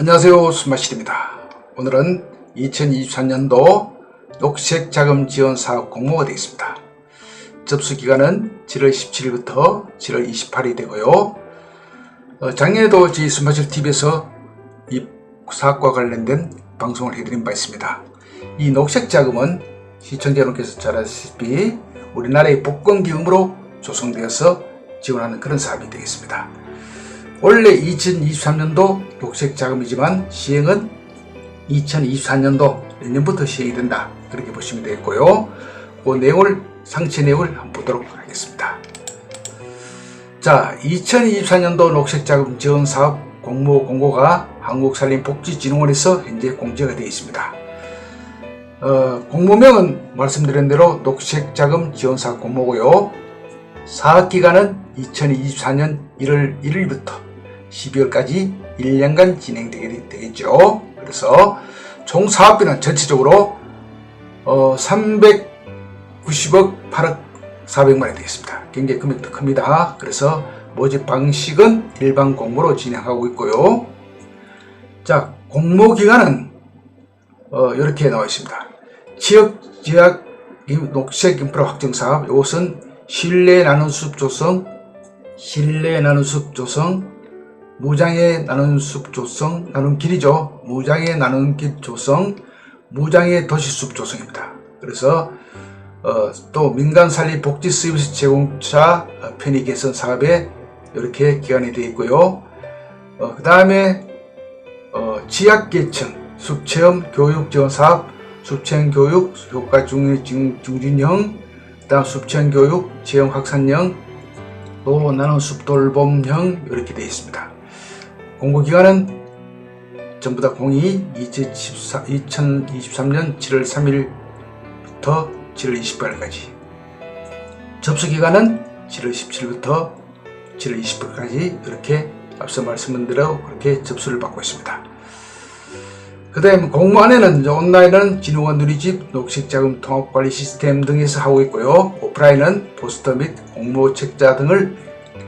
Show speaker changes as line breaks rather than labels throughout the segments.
안녕하세요. 순마실입니다. 오늘은 2023년도 녹색자금 지원 사업 공모가 되겠습니다. 접수 기간은 7월 17일부터 7월 28일이 되고요. 어, 작년에도 저희 순마실 TV에서 이 사업과 관련된 방송을 해드린 바 있습니다. 이 녹색자금은 시청자 여러분께서 잘 아시다시피 우리나라의 복권기금으로 조성되어서 지원하는 그런 사업이 되겠습니다. 원래 2023년도 녹색 자금이지만 시행은 2024년도 내년부터 시행이 된다. 그렇게 보시면 되겠고요. 그 내용을 상체 내용을 한번 보도록 하겠습니다. 자, 2024년도 녹색 자금 지원 사업 공모 공고가 한국산림복지진흥원에서 현재 공지가 되어 있습니다. 어, 공모명은 말씀드린 대로 녹색 자금 지원 사업 공모고요. 사업 기간은 2024년 1월 1일부터 12월까지 1년간 진행되게 되겠죠. 그래서 총 사업비는 전체적으로 어, 390억 8억 400만 원이 되겠습니다. 굉장히 금액도 큽니다. 그래서 모집 방식은 일반 공모로 진행하고 있고요. 자, 공모 기간은 어, 이렇게 나와 있습니다. 지역 지역 녹색 인프라 확정 사업 이것은 실내 나눔 숲 조성, 실내 나눔 숲 조성, 무장의 나눔 숲 조성, 나눔 길이죠. 무장의 나눔 길 조성, 무장의 도시 숲 조성입니다. 그래서 어, 또 민간 산림 복지 서비스 제공자 어, 편의 개선 사업에 이렇게 기간이 되어 있고요. 어, 그 다음에 어, 지약계층 숲체험 교육 지원 사업, 숲체험 교육 효과 중, 중, 중진형, 그다음 숲체험 교육 체험 확산형, 또 나눔 숲 돌봄형 이렇게 되어 있습니다. 공고 기간은 전부 다 공이 2024, 2023년 7월 3일부터 7월 28일까지 접수 기간은 7월 17일부터 7월 20일까지 이렇게 앞서 말씀드린 대로 그렇게 접수를 받고 있습니다. 그 다음 공모 안에는 온라인은 진흥원 누리집, 녹색자금 통합관리 시스템 등에서 하고 있고요. 오프라인은 포스터 및 공모 책자 등을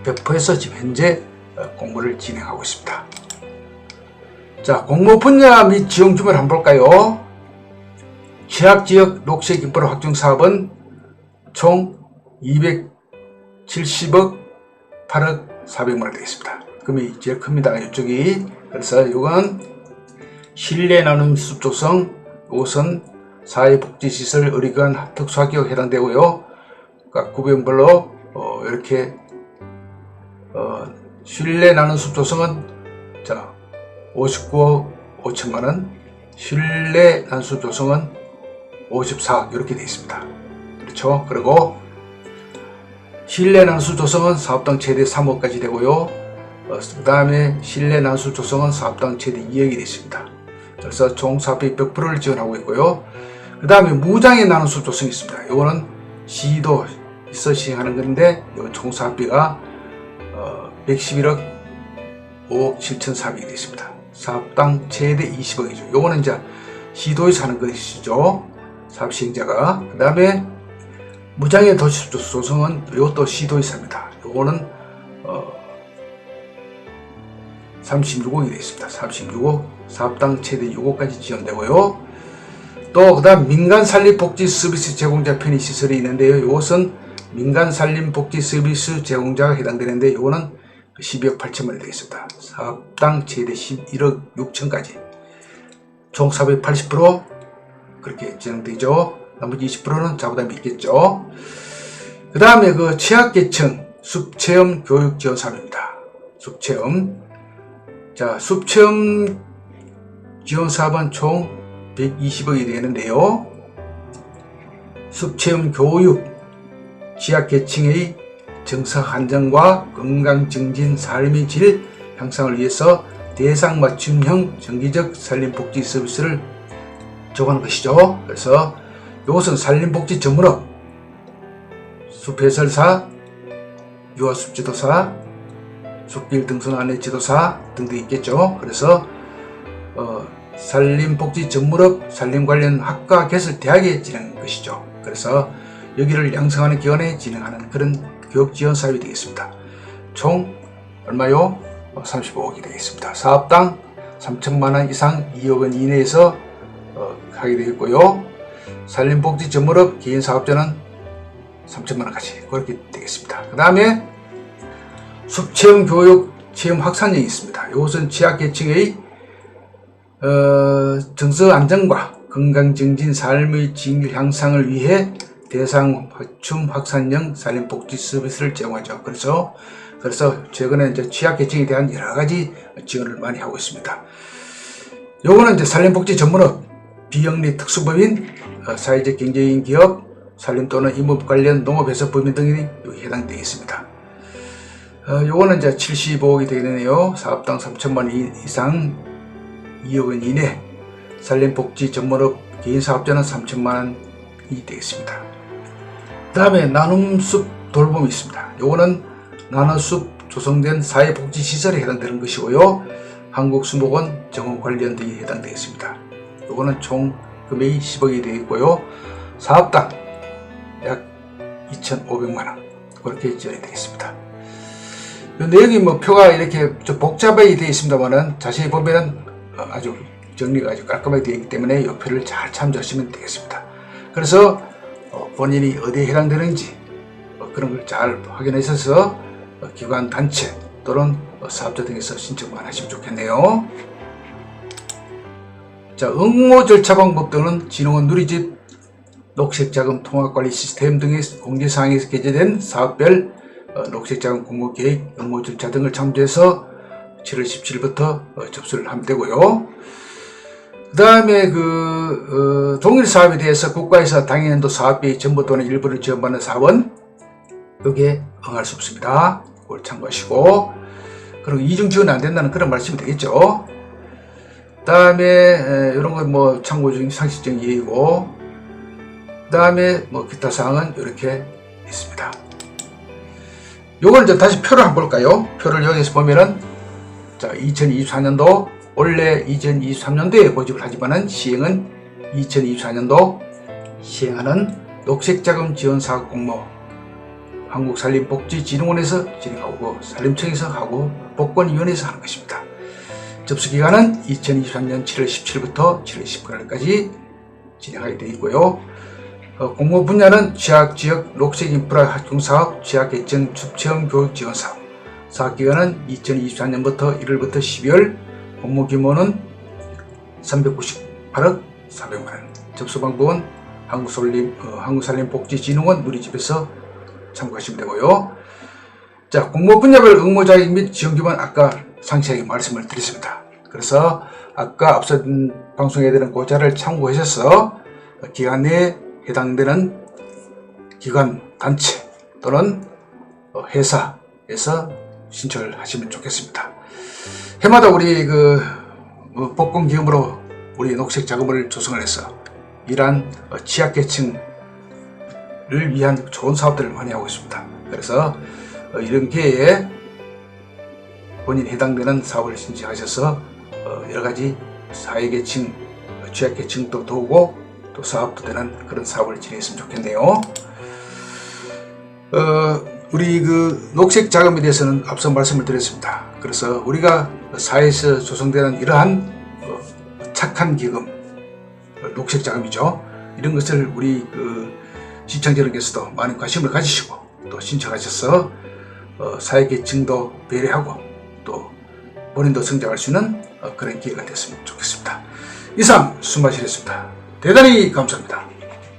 배포해서 지금 현재 공모를 진행하고 있습니다. 자, 공모 분야 및 지원 규모를 한번 볼까요? 취약지역 녹색 인프라 확충 사업은 총 270억 8억 400만 원 되겠습니다. 금이 제일 큽니다. 이쪽이. 그래서 이건 실내 나눔 숲 조성, 이것은 사회복지시설 의료기관 특수학교 해당되고요. 그러니까 구별별로 어, 이렇게 어, 실내 나눔 숲 조성은 자 59억 5천만 원, 실내 난수 조성은 54억 이렇게 되어 있습니다. 그렇죠? 그리고 실내 난수 조성은 사업당 최대 3억까지 되고요. 어, 그 다음에 실내 난수 조성은 사업당 최대 2억이 되습니다. 그래서 총 사업비 100%를 지원하고 있고요. 그 다음에 무장의 나눔수 조성이 있습니다. 이거는 시도 있어 시행하는 건데 총 사업비가 111억 5억 7천4백이 되습니다. 사업당 최대 20억이죠. 요거는 이제 시도에서 하는 것이죠. 사업 시행자가. 그 다음에 무장의 도시 조성은 이것도 시도에서 합니다. 요거는 어 36억이 되어 있습니다. 36억, 사업당 최대 6억까지 지원되고요. 또 그다음 민간 산림 복지 서비스 제공자 편의 시설이 있는데요. 이것은 민간 산림 복지 서비스 제공자가 해당되는데 이거는 12억 8천만이 되겠습니다. 사업당 최대 11억 6천까지 총 사업의 80% 그렇게 진행되죠. 나머지 20%는 자부담이 있겠죠. 그 다음에 그 취약계층 숲체험 교육 지원 사업입니다. 숲체험 자 숲체험 지원 사업은 총 120억이 되는데요. 숲체험 교육 취약계층의 정서 안정과 건강 증진 삶의 질 향상을 위해서 대상 맞춤형 정기적 산림복지 서비스를 제공하는 것이죠. 그래서 이것은 산림복지 전문업, 숲해설사, 유아숲 지도사, 숲길 등선 안내 지도사 등등 있겠죠. 그래서 어, 산림복지 전문업 산림 관련 학과 개설 대학에 진행한 것이죠. 그래서 여기를 양성하는 기관에 진행하는 그런 교육 지원 사업이 되겠습니다. 총 얼마요? 35억이 어, 되겠습니다. 사업당 3천만 원 이상 2억 원 이내에서 어, 하게 되겠고요. 산림복지 전문업 개인 사업자는 3천만 원까지 그렇게 되겠습니다. 그 다음에 숲체험 교육 체험 확산령이 있습니다. 이것은 취약계층의 어, 정서 안정과 건강 정진 삶의 질 향상을 위해 대상 맞춤 확산형 산림복지 서비스를 제공하죠. 그래서 그래서 최근에 이제 취약계층에 대한 여러 가지 지원을 많이 하고 있습니다. 요거는 이제 산림복지 전문업, 비영리 특수법인, 어, 사회적 경제인 기업, 산림 또는 임업 관련 농업에서 법인 등이 해당되어 있습니다. 어, 요거는 이제 75억이 되겠네요. 사업당 3천만 원 이- 이상 2억 원 이내, 산림복지 전문업 개인 사업자는 3천만 원이 되겠습니다. 그 다음에 나눔숲 돌봄이 있습니다. 요거는 나눔숲 조성된 사회복지시설에 해당되는 것이고요. 한국수목원 정원 관련 등이 해당되겠습니다. 요거는 총 금액이 10억이 되겠고요. 사업당 약 2,500만원 그렇게 지원이 되겠습니다. 요 내용이 뭐 표가 이렇게 좀 복잡하게 되어 있습니다만은 자세히 보면은 어, 아주 정리가 아주 깔끔하게 되어 있기 때문에 이 표를 잘 참조하시면 되겠습니다. 그래서 어, 본인이 어디에 해당되는지 어, 그런 걸 잘 확인하셔서 어, 기관 단체 또는 어, 사업자 등에서 신청만 하시면 좋겠네요. 자, 응모 절차 방법 등은 진흥원 누리집 녹색자금 통합관리 시스템 등의 공지사항에서 게재된 사업별 어, 녹색자금 공모 계획, 응모 절차 등을 참조해서 7월 17일부터 접수를 하면 되고요. 그 다음에 그 어, 동일 사업에 대해서 국가에서 당연도 사업비 전부 또는 일부를 지원받는 사업은 여기에 응할 수 없습니다. 그걸 참고하시고 그리고 이중 지원이 안 된다는 그런 말씀이 되겠죠. 그 다음에 이런 건 뭐 참고 중인 상식적인 예의고 그 다음에 뭐 기타 사항은 이렇게 있습니다. 요걸 이제 다시 표를 한번 볼까요? 표를 여기서 보면은 자 2024년도 원래 2023년도에 모집을 하지만은 시행은 2024년도 시행하는 녹색자금 지원 사업 공모 한국산림복지진흥원에서 진행하고 산림청에서 하고 복권위원회에서 하는 것입니다. 접수 기간은 2023년 7월 17일부터 7월 19일까지 진행하게 되어 있고요. 어, 공모 분야는 취약 지역 녹색 인프라 활동사업, 취약계층 숲체험 교육 지원 사업. 사업 기간은 2024년부터 1월부터 12월, 공모 규모는 398억 400만 원. 접수 방법은 한국산림, 어, 한국산림복지진흥원 누리집에서 참고하시면 되고요. 자, 공모 분야별 응모 자격 및 지원 기반 아까 상세하게 말씀을 드렸습니다. 그래서 아까 앞서 방송에 드린 고자를 참고하셔서 기간 내에 해당되는 기관, 단체 또는 어, 회사에서 신청을 하시면 좋겠습니다. 해마다 우리 그 어, 복권 기금으로 우리 녹색 자금을 조성을 해서 이러한 어, 취약계층을 위한 좋은 사업들을 많이 하고 있습니다. 그래서 어, 이런 기회에 본인 해당되는 사업을 신청하셔서 어, 여러 가지 사회계층, 어, 취약계층도 도우고 또 사업도 되는 그런 사업을 진행했으면 좋겠네요. 어, 우리 그 녹색 자금에 대해서는 앞서 말씀을 드렸습니다. 그래서 우리가 사회에서 조성되는 이러한 어, 착한 기금, 어, 녹색 자금이죠. 이런 것을 우리 그 시청자님께서도 많은 관심을 가지시고 또 신청하셔서 어, 사회계층도 배려하고 또 본인도 성장할 수 있는 어, 그런 기회가 됐으면 좋겠습니다. 이상 수마실이었습니다. 대단히 감사합니다.